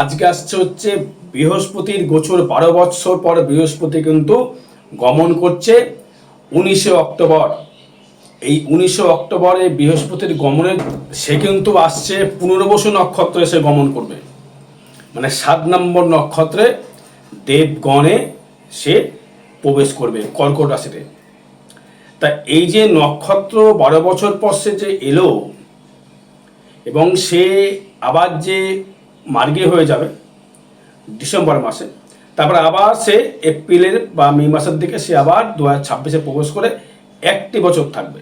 আজকে আসছে হচ্ছে বৃহস্পতির গোচর বারো বৎসর পর বৃহস্পতি কিন্তু গমন করছে উনিশে অক্টোবর। এই উনিশে অক্টোবরে বৃহস্পতির গমনে সে কিন্তু আসছে পুনর্বসু নক্ষত্রে সে গমন করবে। মানে সাত নম্বর নক্ষত্রে দেবগণে সে প্রবেশ করবে, কর্কট রাশিতে। তা এই যে নক্ষত্র বারো বছর পর সে যে এলো এবং সে আবার যে মার্গে হয়ে যাবে ডিসেম্বর মাসে। তারপর আবার সে এপ্রিলের বা মে মাসের দিকে সে আবার দু হাজার ছাব্বিশে প্রবেশ করে একটি বছর থাকবে।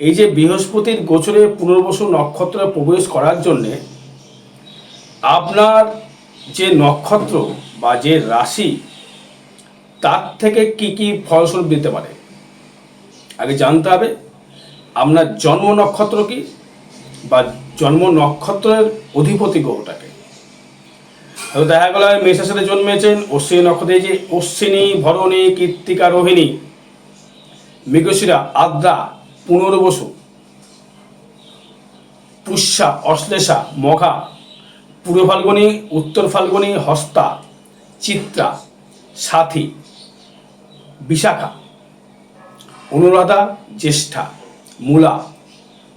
এই যে বৃহস্পতির গোচরে পুনর্বসু নক্ষত্রে প্রবেশ করার জন্যে আপনার যে নক্ষত্র বা যে রাশি, তার থেকে কি কি ফলস্বরূপ দিতে পারে? আগে জানতে হবে, আপনার জন্ম নক্ষত্র কি বা জন্ম নক্ষত্রের অধিপতি গ্রহটাকে দেখা গেল মেষের সাথে জন্মেছেন, অশ্বিনী নক্ষত্রে যে অশ্বিনী, ভরণী কৃত্তিকা রোহিণী, মৃগশিরা, আদ্রা, পুনর্বসু, পুষ্যা, অশ্লেষা, মঘা, পূর্ব ফাল্গুনী, উত্তর ফাল্গুনী, হস্তা, চিত্রা, সাথী, বিশাখা, অনুরাধা, জ্যেষ্ঠা, মূলা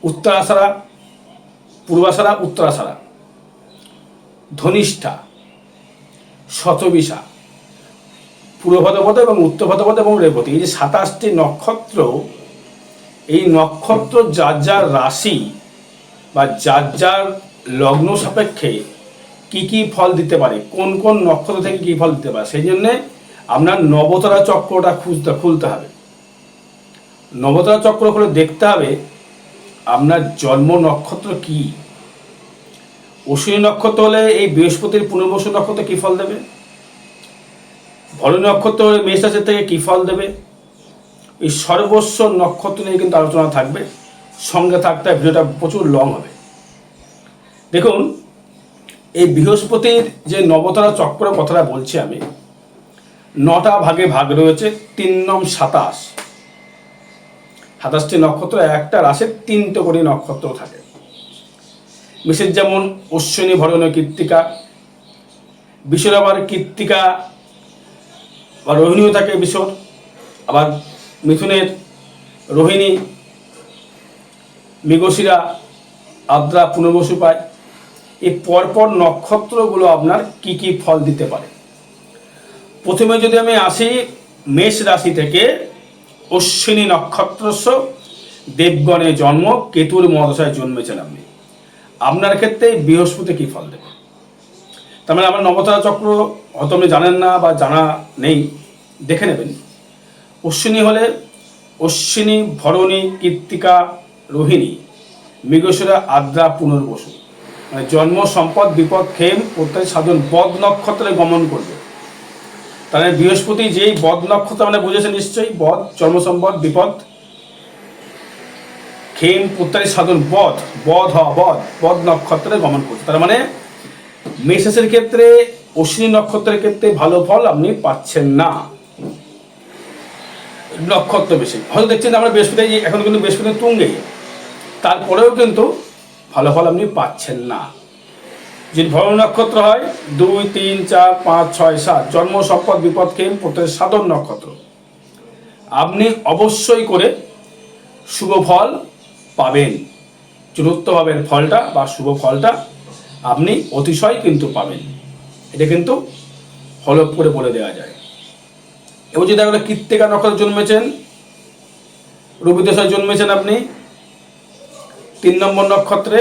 উত্তরাষাঢ়া পূর্বাষাঢ়া উত্তরাষাঢ়া ধনিষ্ঠা, শতবিশা, পূর্ব ভদ্রপদ এবং উত্তর এবং রেবতী। এই যে সাতাশটি নক্ষত্র, এই নক্ষত্র যার যার রাশি বা যার যার লগ্ন সাপেক্ষে কি কি ফল দিতে পারে, কোন কোন নক্ষত্র থেকে কি ফল দিতে পারে, সেই জন্যে আপনার নবতরা চক্রটা খুঁজতে, খুলতে হবে। নবতরা চক্র খুলে দেখতে হবে আপনার জন্ম নক্ষত্র কি? অশ্বিনী নক্ষত্র হলে এই বৃহস্পতির পুনর্বসু নক্ষত্র কি ফল দেবে? ভরণী নক্ষত্র হলে মেষ রাশির থেকে কি ফল দেবে? এই সর্বস্ব নক্ষত্র নিয়ে কিন্তু আলোচনা থাকবে। সঙ্গে থাকতে ভিডিওটা প্রচুর লং হবে। দেখুন, এই বৃহস্পতির যে নবতারা চক্র কথাটা বলছি আমি, নটা ভাগে ভাগ রয়েছে, তিন নম সাতাশ। সাতাশটি নক্ষত্র, একটা রাশির তিনটে করে নক্ষত্র থাকে। বিশেষ যেমন অশ্বিনী ভরণ কৃত্তিকা বিশ্বর আবার কৃত্তিকা বা রোহিণীও থাকে বিশ্বর আবার মিথুনের রোহিণী, মৃগশিরা, আদ্রা পুনর্বসু পায়। এই পরপর নক্ষত্রগুলো আপনার কি কি ফল দিতে পারে? প্রথমে যদি আমি আসি মেষ রাশি থেকে অশ্বিনী নক্ষত্রস্য দেবগণে জন্ম, কেতুর মদশায় জন্মেছেন আপনি। আপনার ক্ষেত্রে বৃহস্পতি কি ফল দেবে? তার মানে আমার নবতারা চক্র, হয়তো আপনি জানেন না বা জানা নেই, দেখে নেবেন। অশ্বিনী হলে অশ্বিনী, ভরণী কৃত্তিকা রোহিণী মৃগসুরা আদ্রা, পুনর্বসু। মানে জন্ম, সম্পদ, বিপদ খেম প্রত্যেক সাধন, বদ নক্ষত্রে গমন করবে। তাহলে বৃহস্পতি যেই বদ নক্ষত্র মানে বুঝেছে নিশ্চয়ই, বদ জন্ম সম্পদ বিপদ। খেম প্রত্যেক সাধন বধ বধ বধ বধ নক্ষত্রে গমন করছে। তার মানে মেষের ক্ষেত্রে, অশ্বিনী নক্ষত্রের ক্ষেত্রে ভালো ফল আপনি পাচ্ছেন না। নক্ষত্র বেশি হয়তো দেখছেন আমরা বৃহস্পতি, এখন কিন্তু বৃহস্পতি তুঙ্গে। তারপরেও কিন্তু ভালো ফল আপনি পাচ্ছেন না। যদি ভরণ নক্ষত্র হয়, দুই, তিন, চার, পাঁচ, ছয়, সাত, জন্ম, সম্পদ, বিপদ খেম প্রত্যেক সাধন নক্ষত্র। আপনি অবশ্যই করে শুভ ফল পাবেন। চতুর্থ ভাবের ফলটা বা শুভ ফলটা আপনি অতিশয় কিন্তু পাবেন। এটা কিন্তু হলপ করে বলে দেওয়া যায়। এবার যদি আমরা কৃত্তিকা নক্ষত্র জন্মেছেন রবিদশায় জন্মেছেন আপনি, তিন নম্বর নক্ষত্রে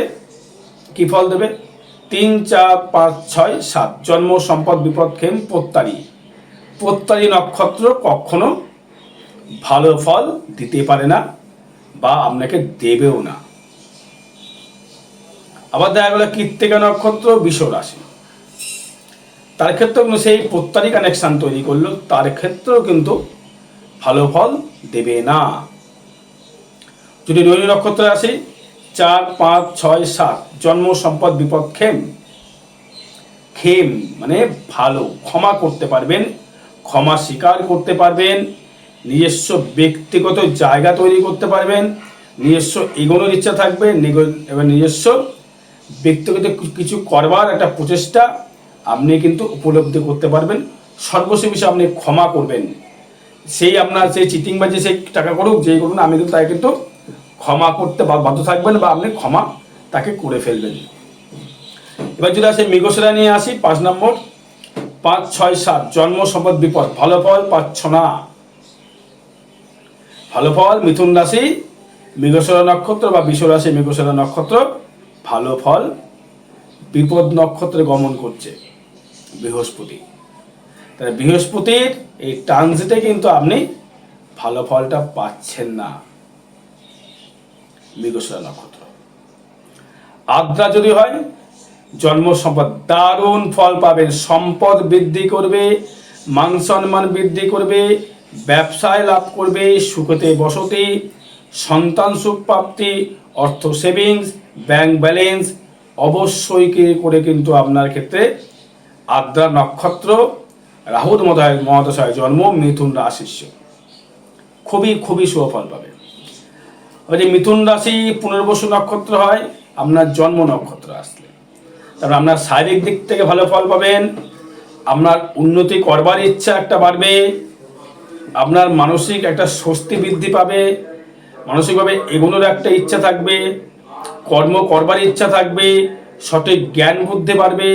কি ফল দেবে? তিন চার পাঁচ ছয় সাত। জন্ম, সম্পদ, বিপদ খেম পোত্তারি। পোত্তারি নক্ষত্র কখনো ভালো ফল দিতে পারে না বা আপনাকে দেবেও না। আবার দেখা গেল কৃত্তিকা নক্ষত্র বিষ রাশি। তার ক্ষেত্রেও কিন্তু সেই প্রত্যারী কানেকশান তৈরি করল, তার ক্ষেত্রেও কিন্তু ভালো ফল দেবে না। যদি রোহিণী নক্ষত্রে আসি চার, পাঁচ, ছয়, সাত। জন্ম, সম্পদ, বিপদ খেম খেম মানে ভালো। ক্ষমা করতে পারবেন, ক্ষমা স্বীকার করতে পারবেন, নিজস্ব ব্যক্তিগত জায়গা তৈরি করতে পারবেন, নিজস্ব এগোনোর ইচ্ছা থাকবে এবার নিজস্ব ব্যক্তিগত কিছু করবার একটা প্রচেষ্টা আপনি কিন্তু উপলব্ধি করতে পারবেন। সর্বশেষ আপনি ক্ষমা করবেন। সেই আপনার, সেই চিটিংবাজি, সেই টাকা করুক, যেই করুন আমি কিন্তু তাই কিন্তু ক্ষমা করতে বাধ্য থাকবেন বা আপনি ক্ষমা তাকে করে ফেলবেন। এবার যদি আসে মৃগশিরা নিয়ে আসি, পাঁচ নম্বর। পাঁচ ছয় সাত, জন্ম, সম্পদ, বিপদ। ভালো ফল পাচ্ছ না। ভালো ফল, মিথুন রাশি, মৃগশিরা নক্ষত্র বা বিশ্ব রাশি, মৃগশিরা নক্ষত্র। ভালো ফল, বিপদ নক্ষত্রে গমন করছে। বৃহস্পতি। তাহলে বৃহস্পতির এই ট্রানজিটে কিন্তু আপনি ভালো ফলটা পাচ্ছেন না। মৃগশিরা নক্ষত্র। আদ্রা যদি হয়, জন্ম সম্পদ দারুণ ফল পাবেন সম্পদ বৃদ্ধি করবে, মান সম্মান বৃদ্ধি করবে, ব্যবসায় লাভ করবে, সুখতে বসতি, সন্তান সুখ প্রাপ্তি, অর্থ সেভিংস ব্যাংক ব্যালেন্স অবশ্যই কি করে কিন্তু আপনার ক্ষেত্রে আদ্রা নক্ষত্র, রাহুর মহাদশায় জন্ম, মিথুন রাশিস্য খুবই খুবই শুভ ফল পাবে। ওই যে মিথুন রাশি পুনর্বসু নক্ষত্র হয়, আপনার জন্ম নক্ষত্র আসলে। তারপর আপনার শারীরিক দিক থেকে ভালো ফল পাবেন, আপনার উন্নতি করবার ইচ্ছা একটা বাড়বে, আপনার মানসিক একটা স্বস্তি বৃদ্ধি পাবে, মানসিকভাবে এগোনোর একটা ইচ্ছা থাকবে, কর্ম করবার ইচ্ছা থাকবে, সঠিক জ্ঞান বুদ্ধি বাড়বে।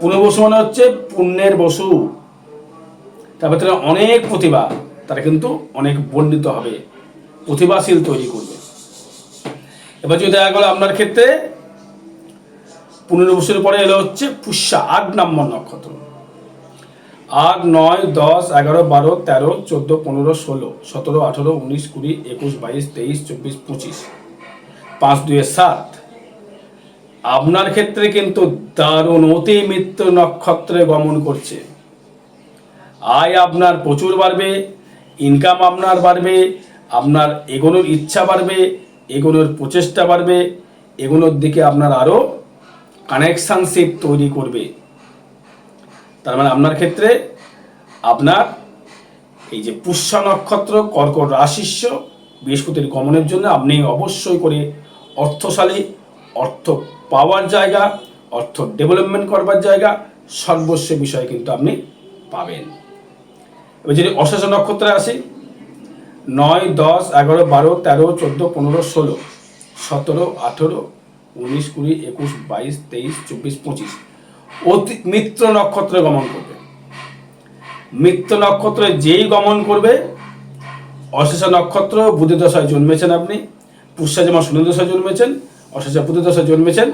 পুনর্বসু মানে হচ্ছে পুণ্যের বসু। তারপর তারা অনেক প্রতিভা, তারা কিন্তু অনেক বর্ণিত হবে। প্রতিভাশীল তৈরি করবে। এবার যদি দেখা গেলো আপনার ক্ষেত্রে পনেরো বছরের পরে এলো হচ্ছে পুষ্যা আট নম্বর নক্ষত্র। আট নয়, দশ, এগারো, বারো, তেরো, চোদ্দ, পনেরো, ষোলো, সতেরো, আঠেরো, উনিশ, কুড়ি, একুশ, বাইশ, তেইশ, চব্বিশ, পঁচিশ। পাঁচ, দুয়ে সাত। আপনার ক্ষেত্রে কিন্তু দারুণ অতি মিত্র নক্ষত্রে গমন করছে। আয় আপনার প্রচুর বাড়বে ইনকাম আপনার বাড়বে আপনার এগোনোর ইচ্ছা বাড়বে, এগোনোর প্রচেষ্টা বাড়বে, এগোনোর দিকে আপনার আরও কানেকশানশিপ তৈরি করবে। তার মানে আপনার ক্ষেত্রে আপনার এই যে পুষ্যা নক্ষত্র, কর্কট রাশিস্য বৃহস্পতির গমনের জন্য আপনি অবশ্যই করে অর্থশালী, অর্থ পাওয়ার জায়গা, অর্থ ডেভেলপমেন্ট করবার জায়গা সর্বস্ব বিষয় কিন্তু আপনি পাবেন। এবার যদি অশেষ নক্ষত্রে আসি নয়, দশ, এগারো, বারো, তেরো, চোদ্দ, পনেরো, ষোলো, সতেরো, আঠেরো, উনিশ, কুড়ি, একুশ, বাইশ, তেইশ, চব্বিশ, পঁচিশ। অতি মিত্র নক্ষত্রে গমন করবে। মিত্র নক্ষত্রে যেই গমন করবে, অশেষ নক্ষত্র বুধি দশায় জন্মেছেন আপনি, পুষ্যা যেমন শনি দশায় জন্মেছেন, অশেষ বুধি দশায় জন্মেছেন,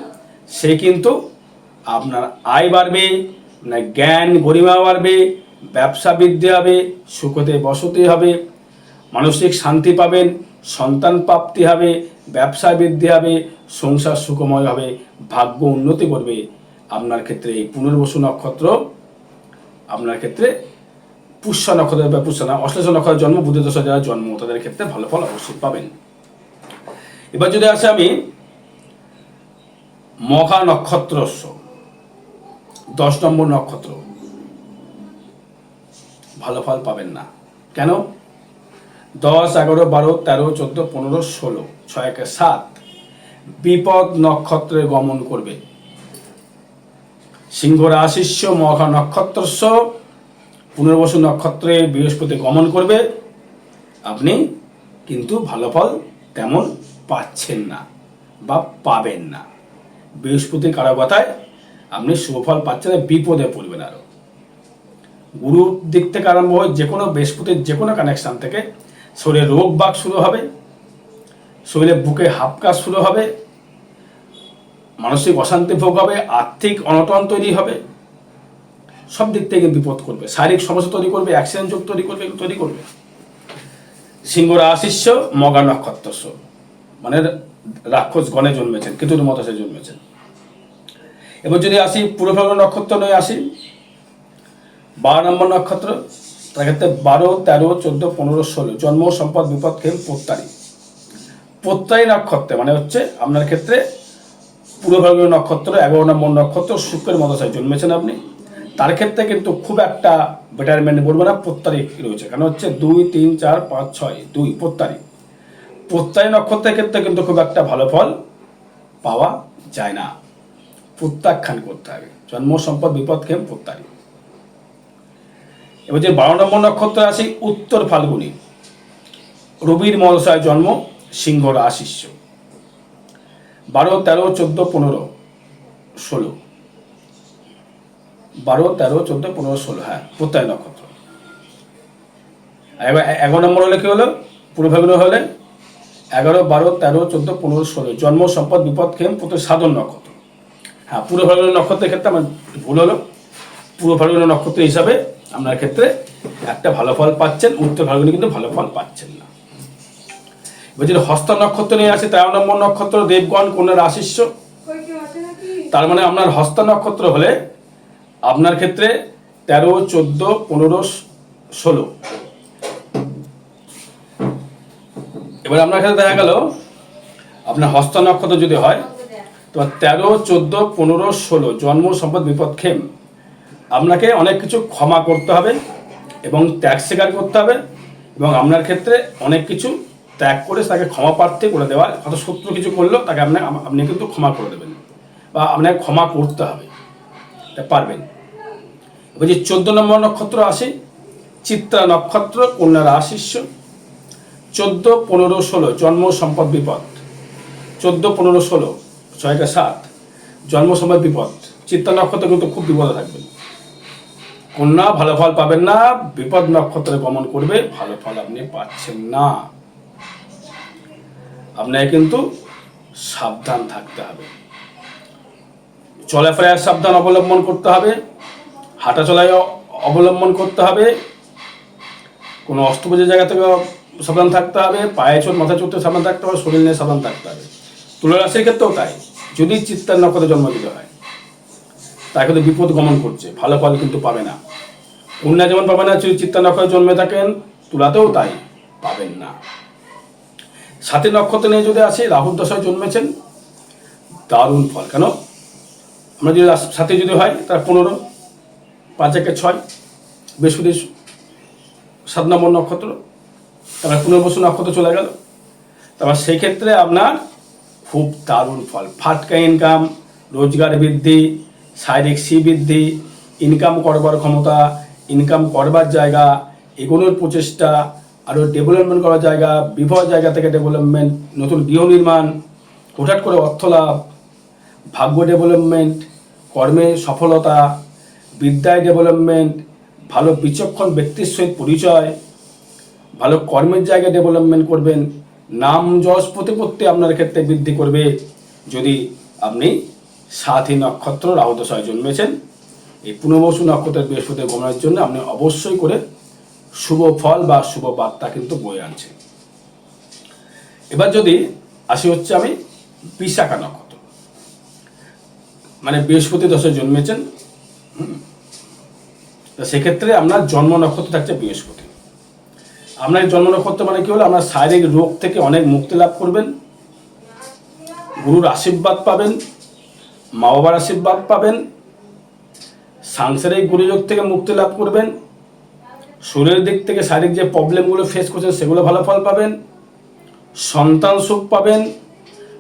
সে কিন্তু আপনার আয় বাড়বে আপনার জ্ঞান গরিমা বাড়বে, ব্যবসা বৃদ্ধি হবে সুখতে বসতি হবে মানসিক শান্তি পাবেন, সন্তান প্রাপ্তি হবে, ব্যবসা বৃদ্ধি হবে, সংসার সুখময় হবে, ভাগ্য উন্নতি করবে। আপনার ক্ষেত্রে এই পুনর্বসু নক্ষত্র, আপনার ক্ষেত্রে পুষ্য নক্ষত্র বা পুষ্য না, অশ্লেষ নক্ষত্রের জন্ম, বুদ্ধ দশা যারা জন্ম, তাদের ক্ষেত্রে ভালো ফল অবশ্যই পাবেন। এবার যদি আসে আমি, মহা নক্ষত্র দশ নম্বর নক্ষত্র। ভালো ফল পাবেন না। কেন? দশ, এগারো, বারো, তেরো, চোদ্দ, পনেরো, ষোলো, ছয়, একে, সাত। বিপদ নক্ষত্রে গমন করবে। সিংহ রাশিস্য মহা নক্ষত্রস্য পুনর্বসু নক্ষত্রে বৃহস্পতি গমন করবে। আপনি কিন্তু ভালো ফল তেমন পাচ্ছেন না বা পাবেন না। বৃহস্পতির কারও কথায় আপনি শুভফল পাচ্ছেন বিপদে পড়বেন আরও। গুরুর দিক থেকে আরম্ভ হয় যে কোনো বৃহস্পতির যে কোনো কানেকশান থেকে শরীরে রোগ বাগ শুরু হবে, শরীরে বুকে হাপকা শুরু হবে, মানসিক অশান্তি ভোগ হবে, আর্থিক অনটন তৈরি হবে, সব দিক থেকে বিপদ করবে। শারীরিক সমস্যা তৈরি করবে অ্যাক্সিডেন্ট যোগ তৈরি করবে তৈরি করবে। সিংহ রাশিস্য মগা নক্ষত্রস্য মানে রাক্ষস গণে জন্মেছেন, কেতুর মতো সে জন্মেছেন। এবার যদি আসি পূর্ব নক্ষত্র নয় আসি, বারো নম্বর নক্ষত্র ক্ষেত্রে বারো, তেরো, চোদ্দ, পনেরো, ষোলো। জন্ম, সম্পদ, বিপদ খেল পোত্তারি পোত্তারি নক্ষত্রে মানে হচ্ছে আপনার ক্ষেত্রে পূর্ব ফাল্গুন নক্ষত্র, এগারো নম্বর নক্ষত্র, শুক্রের মদশায় জন্মেছেন আপনি। তার ক্ষেত্রে কিন্তু খুব একটা বেটারমেন্ট বলব না প্রত্যারি রয়েছে। কারণ হচ্ছে দুই, তিন, চার, পাঁচ, ছয়, দুই প্রত্যারি প্রত্যারি নক্ষত্রের ক্ষেত্রে কিন্তু খুব একটা ভালো ফল পাওয়া যায় না। প্রত্যাখ্যান করতে হবে। জন্ম, সম্পদ, বিপদ, ক্ষেম প্রত্যাখ্যান এবার যে বারো নম্বর নক্ষত্র আছে উত্তর ফাল্গুনি। রবির মদশায় জন্ম, সিংহ রাশিস্য বারো, তেরো, চোদ্দ, পনেরো, ষোলো। বারো, তেরো, চোদ্দ, পনেরো, ষোলো হ্যাঁ প্রত্যয় নক্ষত্র। এবার এগারো নম্বর হলে কি হলো? পূর্ব ফাল্গুনি হলে এগারো, বারো, তেরো, চোদ্দ, পনেরো, ষোলো। জন্ম, সম্পদ, বিপদ, ক্ষেম, প্রত্যয়, সাধন নক্ষত্র। হ্যাঁ পূর্ব ফাল্গুনি নক্ষত্রের ক্ষেত্রে আমার ভুল হলো। পূর্ব ফাল্গুনি নক্ষত্র হিসাবে আপনার ক্ষেত্রে একটা ভালো ফল পাচ্ছেন উত্তর ফাল্গুনি কিন্তু ভালো ফল পাচ্ছেন না। এবার যদি হস্ত নক্ষত্র নিয়ে আসে তেরো নম্বর নক্ষত্র দেবগণ কন্যা রাশিস্য তার মানে আপনার হস্ত নক্ষত্র হলে আপনার ক্ষেত্রে তেরো চোদ্দ পনেরো ষোলো। এবার আপনার ক্ষেত্রে দেখা গেল আপনার হস্ত নক্ষত্র যদি হয় তো তেরো চোদ্দ পনেরো ষোলো জন্ম সম্পদ বিপদ ক্ষেম। আপনাকে অনেক কিছু ক্ষমা করতে হবে এবং ত্যাগ স্বীকার করতে হবে এবং আপনার ক্ষেত্রে অনেক কিছু ত্যাগ করে তাকে ক্ষমা প্রার্থী করে দেওয়ার হয়তো শত্রু কিছু করল তাকে আপনি আপনি কিন্তু ক্ষমা করে দেবেন বা আপনাকে ক্ষমা করতে হবে। তা পারবেন। এবার যে চোদ্দ নম্বর নক্ষত্র আসে চিত্রা নক্ষত্র, কন্যা আশিষ্য চোদ্দ, পনেরো, ষোলো, জন্ম, সম্পদ, বিপদ। চোদ্দ, পনেরো, ষোলো ছয়টা সাত, জন্ম, সম্পদ, বিপদ। চিত্তা নক্ষত্র কিন্তু খুব বিপদে থাকবেন। কন্যা, ভালো ফল পাবেন না, বিপদ নক্ষত্রে গমন করবে, ভালো ফল আপনি পাচ্ছেন না। আপনাকে কিন্তু সাবধান থাকতে হবে। চলাফেরায় সাবধান অবলম্বন করতে হবে হাঁটা চলায় অবলম্বন করতে হবে, কোনো অস্ত্রোপচার জায়গা থেকে সাবধান থাকতে হবে, পায়ে চোট মাথা চোটে সাবধান থাকতে হবে, শরীর নিয়ে সাবধান থাকতে হবে। তুলা রাশির ক্ষেত্রেও তাই, যদি চিত্তার নক্ষত্রে জন্ম দিতে হয় তাই কিন্তু বিপদ গমন করছে, ভালো ফল কিন্তু পাবে না। কন্যা যেমন পাবে না চিত্তা নক্ষত্রে জন্মে থাকেন, তুলাতেও তাই পাবেন না। সাথে নক্ষত্র নিয়ে যদি আসে, রাহুর দশায় জন্মেছেন, দারুণ ফল। কেন? আমরা যদি সাথে যদি হয়, তার পনেরো, পাঁচ একে ছয়, বৃহস্পতি সাত নম্বর নক্ষত্র, তারপর পুনর্বসু নক্ষত্র চলে গেল। তারপর সেই ক্ষেত্রে আপনার খুব দারুণ ফল। ফাটকা ইনকাম রোজগার বৃদ্ধি, শারীরিক সি বৃদ্ধি ইনকাম করবার ক্ষমতা ইনকাম করবার জায়গা, এগোনোর প্রচেষ্টা আরও ডেভেলপমেন্ট করার জায়গা, বিবাহ জায়গা থেকে ডেভেলপমেন্ট নতুন গৃহ নির্মাণ হঠাৎ করে অর্থ লাভ, ভাগ্য ডেভেলপমেন্ট কর্মে সফলতা, বিদ্যায় ডেভেলপমেন্ট ভালো বিচক্ষণ ব্যক্তির সহিত পরিচয়, ভালো কর্মের জায়গায় ডেভেলপমেন্ট করবেন, নাম যশ প্রতিপত্তি আপনার ক্ষেত্রে বৃদ্ধি করবে। যদি আপনি সাথী নক্ষত্র, রাহুদশায় জন্মেছেন এই পুনর্বসু নক্ষত্রের বৃহস্পতি ভ্রমণের জন্য আপনি অবশ্যই করে শুভ ফল বা শুভ বার্তা কিন্তু বয়ে আনছে। এবার যদি আসি হচ্ছে আমি বিশাখা নক্ষত্র। মানে বৃহস্পতি দশায় জন্মেছেন। তো সেক্ষেত্রে আপনার জন্ম নক্ষত্র থাকছে বৃহস্পতি। আপনার জন্ম নক্ষত্র মানে কি হলো? আপনার শারীরিক রোগ থেকে অনেক মুক্তি লাভ করবেন, গুরুর আশীর্বাদ পাবেন মা বাবার আশীর্বাদ পাবেন সাংসারিক গুরুযোগ থেকে মুক্তি লাভ করবেন। শরীরের দিক থেকে শারীরিক যে প্রবলেমগুলো ফেস করছেন, সেগুলো ভালো ফল পাবেন। সন্তান সুখ পাবেন।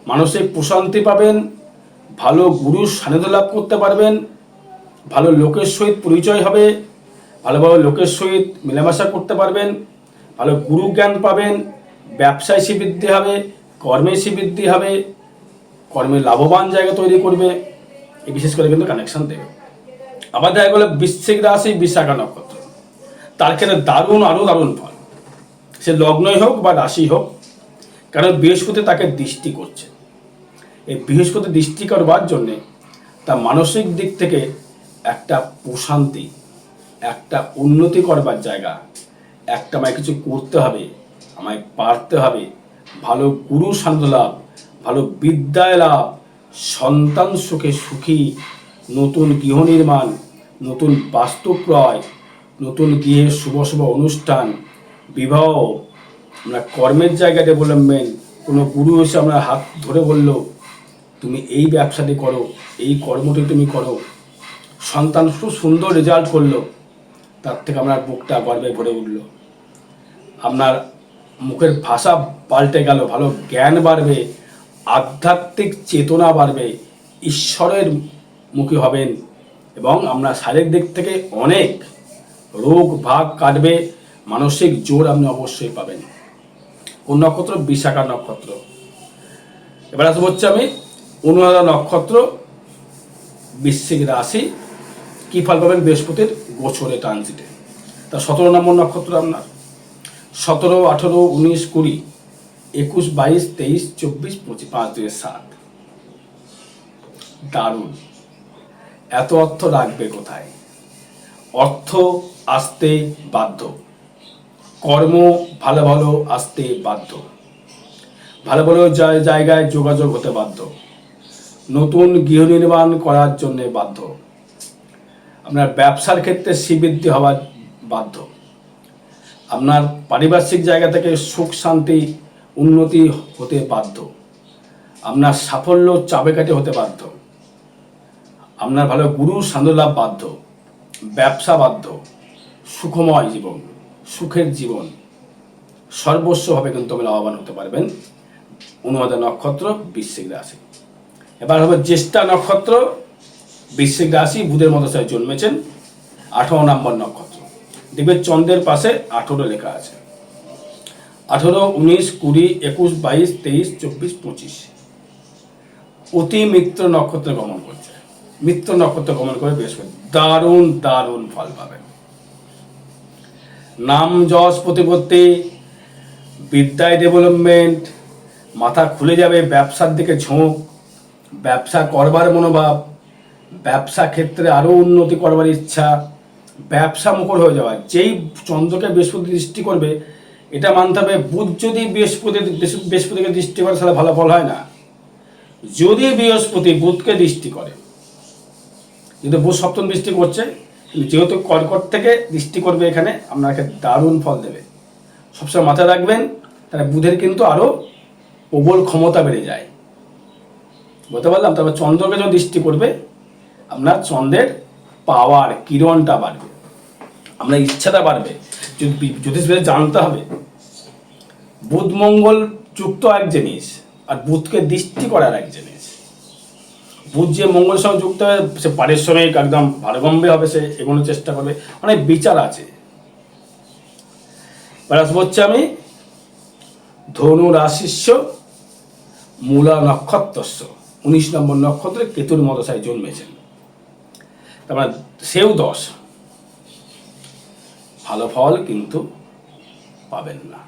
মানসিক প্রশান্তি পাবেন। ভালো গুরুর সান্নিধ্য লাভ করতে পারবেন। ভালো লোকের সহিত পরিচয় হবে। ভালোভাবে লোকের সহিত মেলামেশা করতে পারবেন। ভালো গুরু জ্ঞান পাবেন। ব্যবসায় সে বৃদ্ধি হবে কর্মে সে বৃদ্ধি হবে। কর্মে লাভবান জায়গা তৈরি করবে। বিশেষ করে কিন্তু কানেকশান দেবে। আবার দেখা গেলো বৃশ্চিক রাশি বিশাখা নক্ষত্র তার ক্ষেত্রে দারুণ আরও দারুণ ফল। সে লগ্নই হোক বা রাশি হোক কারণ বৃহস্পতি তাকে দৃষ্টি করছে। এই বৃহস্পতি দৃষ্টি করবার জন্যে তার মানসিক দিক থেকে একটা প্রশান্তি, একটা উন্নতি করবার জায়গা, একটা আমায় কিছু করতে হবে, আমায় পারতে হবে, ভালো গুরু শান্ত লাভ, ভালো বিদ্যায় লাভ, সন্তান সুখে সুখী নতুন গৃহ নির্মাণ, নতুন বাস্তু ক্রয় নতুন গৃহের শুভ শুভ অনুষ্ঠান, বিবাহ, আমরা কর্মের জায়গা ডেভেলপমেন্ট কোনো গুরু এসে আমরা হাত ধরে বলল, তুমি এই ব্যবসাটি করো, এই কর্মটি তুমি করো। সন্তান খুব সুন্দর রেজাল্ট করল, তার থেকে আপনার বুকটা গর্বে ভরে উঠল। আপনার মুখের ভাষা পাল্টে গেল, ভালো জ্ঞান বাড়বে, আধ্যাত্মিক চেতনা বাড়বে, ঈশ্বরের মুখী হবেন এবং আপনার শারীরিক দিক থেকে অনেক রোগ ভাগ কাটবে, মানসিক জোর আপনি অবশ্যই পাবেন। কোন নক্ষত্র? বিশাখা নক্ষত্র। এবার আসব হচ্ছে আমি অনুরাধা নক্ষত্র, বৃশ্চিক রাশি। কী ফল পাবেন? বৃহস্পতির গোছরে ট্রানজিটে তা সতেরো নম্বর নক্ষত্র আপনার। সতেরো, আঠেরো, উনিশ, কুড়ি, একুশ, বাইশ, তেইশ, চব্বিশ, পঁচিশ, পাঁচ, দুই, সাত। দারুণ। এত অর্থ রাখবে কোথায়? অর্থ আসতে বাধ্য। কর্ম ভালো ভালো আসতে বাধ্য। ভালো ভালো জায়- জায়গায় যোগাযোগ হতে বাধ্য। নতুন গৃহ নির্মাণ করার জন্য বাধ্য। আপনার ব্যবসার ক্ষেত্রে শ্রীবৃদ্ধি হওয়ার বাধ্য। আপনার পারিপার্শ্বিক জায়গা থেকে সুখ, শান্তি, উন্নতি হতে বাধ্য। আপনার সাফল্য চাবিকাঠি হতে বাধ্য। আপনার ভালো গুরু সান্দ্রলাভ বাধ্য, ব্যবসা বাধ্য, সুখময় জীবন, সুখের জীবন। সর্বস্বভাবে কিন্তু আপনি লাভবান হতে পারবেন। অনুবাদ নক্ষত্র, বৃশ্চিক রাশি। এবার হবে জ্যেষ্ঠা নক্ষত্র, বৃশ্চিক রাশি, বুধের মতো জন্মেছেন, আঠারো নম্বর নক্ষত্র। দেখবে চন্দ্রের পাশে আঠেরো লেখা আছে। আঠেরো, উনিশ, কুড়ি, একুশ, বাইশ, তেইশ, চব্বিশ, পঁচিশ। অতি মিত্র নক্ষত্রে গমন করছে। মিত্র নক্ষত্র গমন করে বৃহস্পতি দারুণ দারুণ ফল পাবেন। নাম যশ প্রতিপত্তি, বিদ্যায় ডেভেলপমেন্ট, মাথা খুলে যাবে ব্যবসার দিকে ঝোঁক, ব্যবসা করবার মনোভাব, ব্যবসা ক্ষেত্রে আরও উন্নতি করবার ইচ্ছা, ব্যবসা মুখর হয়ে যাওয়া। যেই চন্দ্রকে বৃহস্পতি দৃষ্টি করবে, এটা মানতে হবে বুধ যদি বৃহস্পতি, বৃহস্পতিকে দৃষ্টি করে, তাহলে ভালো ফল হয় না। যদি বৃহস্পতি বুধকে দৃষ্টি করে কিন্তু বুধ সপ্তম দৃষ্টি করছে যেহেতু কর্কট থেকে দৃষ্টি করবে এখানে, আপনাকে দারুণ ফল দেবে। সবসময় মাথায় রাখবেন, তাহলে বুধের কিন্তু আরও প্রবল ক্ষমতা বেড়ে যায়। বলতে পারলাম? তারপর চন্দ্রকে যখন দৃষ্টি করবে আপনার চন্দ্রের পাওয়ার কিরণটা বাড়বে। আপনার ইচ্ছাটা বাড়বে। জ্যোতিষবিদের জানতে হবে, বুধ মঙ্গল যুক্ত এক জিনিস, আর বুধকে দৃষ্টি করার এক জিনিস। বুধ যে মঙ্গলের সঙ্গে যুক্ত হবে সে পারিশ্রমিক একদম ভারগম্বে হবে, সে এগোনোর চেষ্টা করবে। অনেক বিচার আছে। হচ্ছে আমি ধনু রাশিস্য মূলা নক্ষত্রস্য। উনিশ নম্বর নক্ষত্রে কেতুর মদশায় জন্মেছেন। তারপর সেও দশ। ভালো ফল কিন্তু পাবেন না।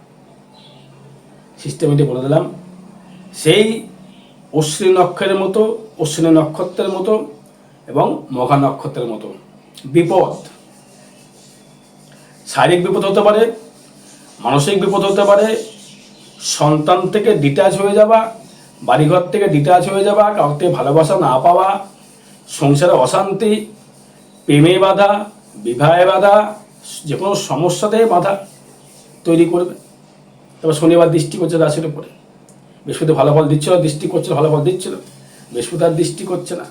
সিস্টেমেটি বলে দিলাম। সেই অশ্বিনী নক্ষত্রের মতো অশ্বিনী নক্ষত্রের মতো এবং মঘা নক্ষত্রের মতো। বিপদ। শারীরিক বিপদ হতে পারে, মানসিক বিপদ হতে পারে, সন্তান থেকে ডিটাচ হয়ে যাওয়া, বাড়িঘর থেকে ডিটাচ হয়ে যাওয়া, কাউকে ভালোবাসা না পাওয়া, সংসারে অশান্তি, প্রেমে বাধা, বিবাহে বাধা যে কোনো সমস্যাতে বাধা তৈরি করবে। তবে শনিবার দৃষ্টি করছে রাশির উপরে। বৃহস্পতি ভালো ফল দিচ্ছিল, দৃষ্টি করছিল, ভালো ফল দিচ্ছিল। বৃহস্পতি আর দৃষ্টি করছে না।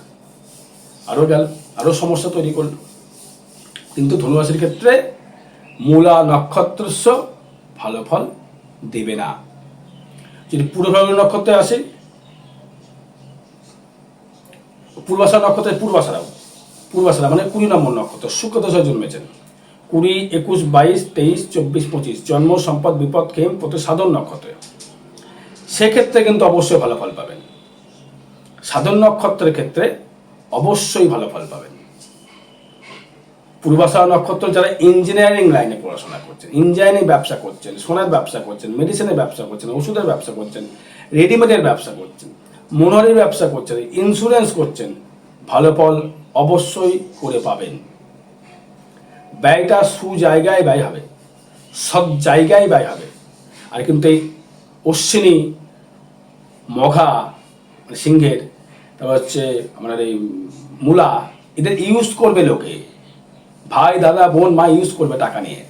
আরও গেল আরও সমস্যা তৈরি করল। কিন্তু ধনুরাশির ক্ষেত্রে মূলা নক্ষত্রস্য ভালো ফল দেবে না। যদি পূর্বভাগ নক্ষত্রে আসে, পূর্বাশা নক্ষত্রের পূর্বাশারা পূর্বাশারা মানে কুড়ি নম্বর নক্ষত্র শুক্র দশায় জন্মেছেন। কুড়ি, একুশ, বাইশ, তেইশ, চব্বিশ, পঁচিশ, জন্ম, সম্পদ, বিপদ খেম প্রতি সাধন নক্ষত্রে। সেক্ষেত্রে কিন্তু অবশ্যই ভালো ফল পাবেন। সাধন নক্ষত্রের ক্ষেত্রে অবশ্যই ভালো ফল পাবেন। পূর্বাশা নক্ষত্র যারা ইঞ্জিনিয়ারিং লাইনে পড়াশোনা করছেন ইঞ্জিনিয়ারিং ব্যবসা করছেন, সোনার ব্যবসা করছেন মেডিসিনের ব্যবসা করছেন, ওষুধের ব্যবসা করছেন রেডিমেডের ব্যবসা করছেন, মনোহরের ব্যবসা করছেন ইন্স্যুরেন্স করছেন, ভালো ফল অবশ্যই করে পাবেন। ব্যয়টা সু জায়গায় ব্যয় হবে সব জায়গায় ব্যয় হবে। আর কিন্তু এই অশ্বিনী, মঘা মানে সিংহের তারপর হচ্ছে আপনার এই মূলা এদের ইউজ করবে লোকে। ভাই, দাদা, বোন, মা ইউজ করবে টাকা নিয়ে।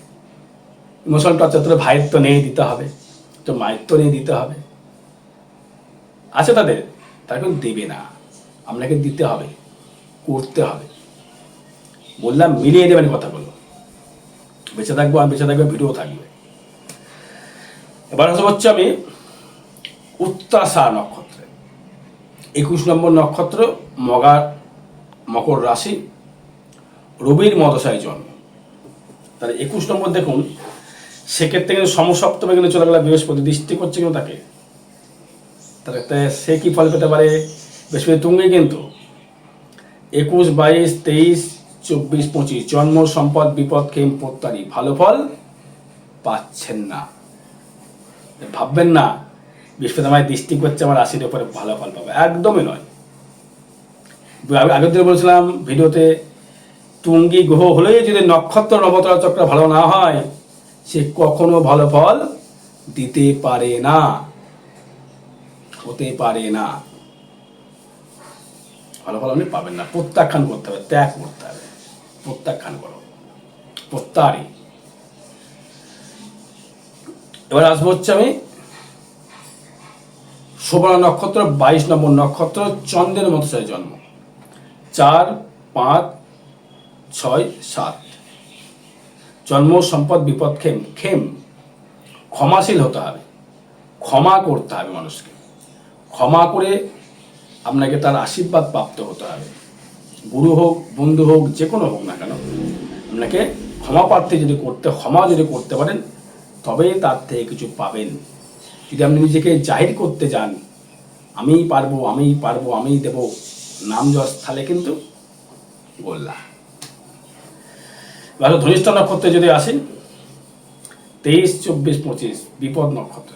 ইমোশনাল টর্চার তোর ভাইয়ের তো নেই, দিতে হবে। তো মায়ের তো নেই, দিতে হবে। আছে তাদের, তারা কিন্তু দেবে না। আপনাকে দিতে হবে, করতে হবে। বললাম, মিলিয়ে দেবেন কথাগুলো। বেঁচে থাকব আর বেঁচে থাকবে, ভিডিও থাকবে। এবার হচ্ছে আমি উত্তাসা নক্ষত্রে। একুশ নম্বর নক্ষত্র, মগা, মকর রাশি, রবির মদশায় জন্ম। তাহলে একুশ নম্বর দেখুন, সেক্ষেত্রে কিন্তু সমসপ্তমে কিন্তু চলে গেল, বৃহস্পতি। দৃষ্টি করছে কিন্তু তাকে। তাহলে সে কি ফল পেতে পারে? বৃহস্পতি তুঙ্গে কিন্তু। একুশ, বাইশ, তেইশ, চব্বিশ, পঁচিশ। জন্ম, সম্পদ, বিপদ খেম প্রত্যারি ভালো ফল পাচ্ছেন না। ভাববেন না বৃহস্পতি আমায় দৃষ্টি করছে আমার রাশির উপরে ভালো ফল পাবে। একদমই নয়। আগে- আগের দিন বলেছিলাম, ভিডিওতে তুঙ্গি গ্রহ হলেই যদি নক্ষত্র, নবতরা চক্র ভালো না হয়, সে কখনো ভালো ফল দিতে পারে না। হতে পারে না। ভালো ফল আপনি পাবেন না। প্রত্যাখ্যান করতে হবে, ত্যাগ করতে হবে। প্রত্যাখ্যান করো। প্রত্যাহারই এবার আসব হচ্ছে আমি শোভনা নক্ষত্র, বাইশ নম্বর নক্ষত্র, চন্দ্রের মতো জন্ম। চার, পাঁচ, ছয়, সাত। জন্ম, সম্পদ, বিপদ খেম খেম ক্ষমাশীল হতে হবে। ক্ষমা করতে হবে মানুষকে। ক্ষমা করে আপনাকে তার আশীর্বাদ প্রাপ্ত হতে হবে। গুরু হোক, বন্ধু হোক, যে কোনো হোক না কেন, আপনাকে ক্ষমা প্রার্থী যদি করতে, ক্ষমা যদি করতে পারেন, তবেই তার থেকে কিছু পাবেন। যদি আপনি নিজেকে জাহির করতে যান, আমিই পারব আমিই পারব, আমিই দেব, নাম যশ, তাহলে কিন্তু গোল্লা এবার ধনিষ্ঠ নক্ষত্রে যদি আসেন তেইশ, চব্বিশ, পঁচিশ, বিপদ নক্ষত্র।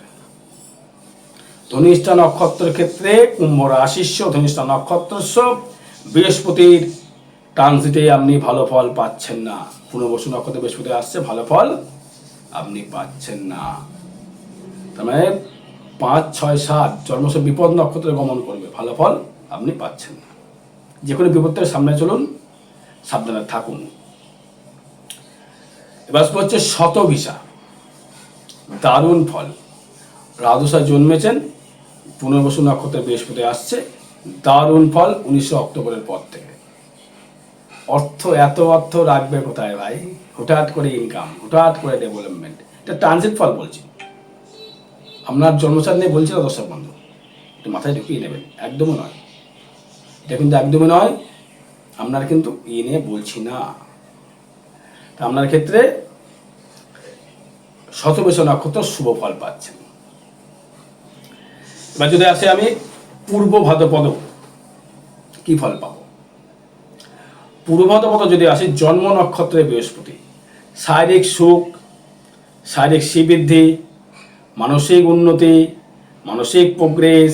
ধনিষ্ঠা নক্ষত্রের ক্ষেত্রে কুম্ভ রাশিস্য ধনিষ্ঠা নক্ষত্রস্য বৃহস্পতির ট্রানজিটে আপনি ভালো ফল পাচ্ছেন না। পুনর্বসু নক্ষত্রে বৃহস্পতি আসছে, ভালো ফল আপনি পাচ্ছেন না। তার মানে পাঁচ, ছয়, সাত জন্মস বিপদ নক্ষত্রে গমন করবে। ভালো ফল আপনি পাচ্ছেন না। যে কোনো বিপত্তের সামনে চলুন, সাবধানে থাকুন। এবার হচ্ছে শতভিসা দারুণ ফল। রাধুসা জন্মেছেন, পুনর্বসু নক্ষত্রে বৃহস্পতি আসছে। দারুণ ফল উনিশশো অক্টোবরের পর থেকে। অর্থ, এত অর্থ রাখবে কোথায় ভাই? হঠাৎ করে ইনকাম হঠাৎ করে ডেভেলপমেন্ট এটা ট্রানজিট ফল বলছি। আপনার জন্মচার নিয়ে বলছি না দর্শক বন্ধু। একটু মাথায় ঢুকিয়ে নেবেন। একদমই নয়। এটা কিন্তু একদমই নয়। আপনার কিন্তু ই নিয়ে বলছি না। তা আপনার ক্ষেত্রে শতবেশ নক্ষত্র শুভ ফল পাচ্ছেন। এবার যদি আসে আমি পূর্ব ভাদ্রপদ, কি ফল পাবো? পূর্ব ভাদ্রপদ যদি আসে জন্ম নক্ষত্রে বৃহস্পতি। শারীরিক সুখ, শারীরিক শ্রীবৃদ্ধি মানসিক উন্নতি, মানসিক প্রোগ্রেস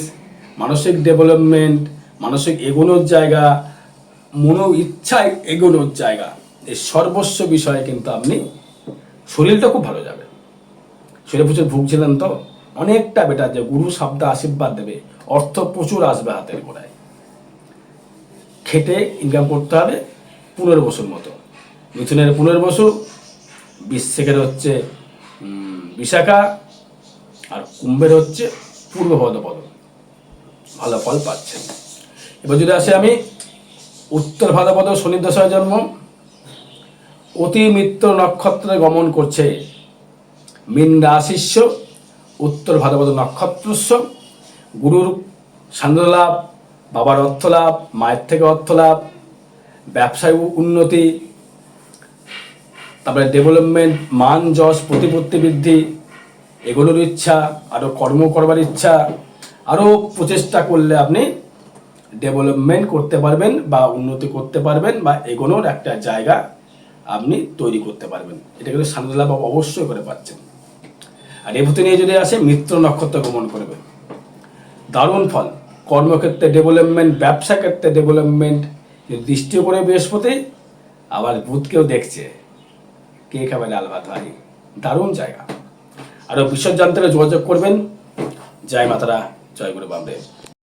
মানসিক ডেভেলপমেন্ট মানসিক এগোনোর জায়গা, মনো ইচ্ছায় এগোনোর জায়গা। এই সর্বস্ব বিষয়ে কিন্তু আপনি শরীরটা খুব ভালো যাবে। শরীরে প্রচুর ভুগছিলেন তো? অনেকটা বেটার যে গুরু শব্দ আশীর্বাদ দেবে। অর্থ প্রচুর আসবে হাতের গোড়ায়। খেটে ইনকাম করতে হবে পুনর্বসুর মতো। মিথুনের পুনর্বসু বিশ্বেকের হচ্ছে বিশাখা আর কুম্ভের হচ্ছে পূর্ব পদপদ ভালো ফল পাচ্ছেন। এবার যদি আসে আমি, উত্তর ভাদ্রপদ শনি দশায় জন্ম। অতি মিত্র নক্ষত্রে গমন করছে মিন রাশিস্য উত্তর ভাদ্রপদ নক্ষত্রস্য। গুরুর সান্দ্র লাভ, বাবার অর্থ লাভ, মায়ের থেকে অর্থ লাভ, ব্যবসায় উন্নতি, তারপরে ডেভেলপমেন্ট মান, যশ, প্রতিপত্তি বৃদ্ধি এগুলোর ইচ্ছা আরও কর্ম করবার ইচ্ছা আরও প্রচেষ্টা করলে আপনি ডেভেলপমেন্ট করতে পারবেন বা উন্নতি করতে পারবেন বা এগোনোর একটা জায়গা আপনি তৈরি করতে পারবেন। এটা কিন্তু সান্দালাভ অবশ্যই করে পাচ্ছেন। আর রেবতী নিয়ে যদি আসে, মিত্র নক্ষত্র গমন করবে। দারুণ ফল। কর্মক্ষেত্রে ডেভেলপমেন্ট ব্যবসা ক্ষেত্রে ডেভেলপমেন্ট দৃষ্টিও করে বৃহস্পতি, আবার বুধকেও দেখছে। কে খাবে ডাল ভাত ভাই? দারুণ জায়গা। আরও জানতে যোগাযোগ করবেন। জয় মাতারা জয় গুরু বামদেব।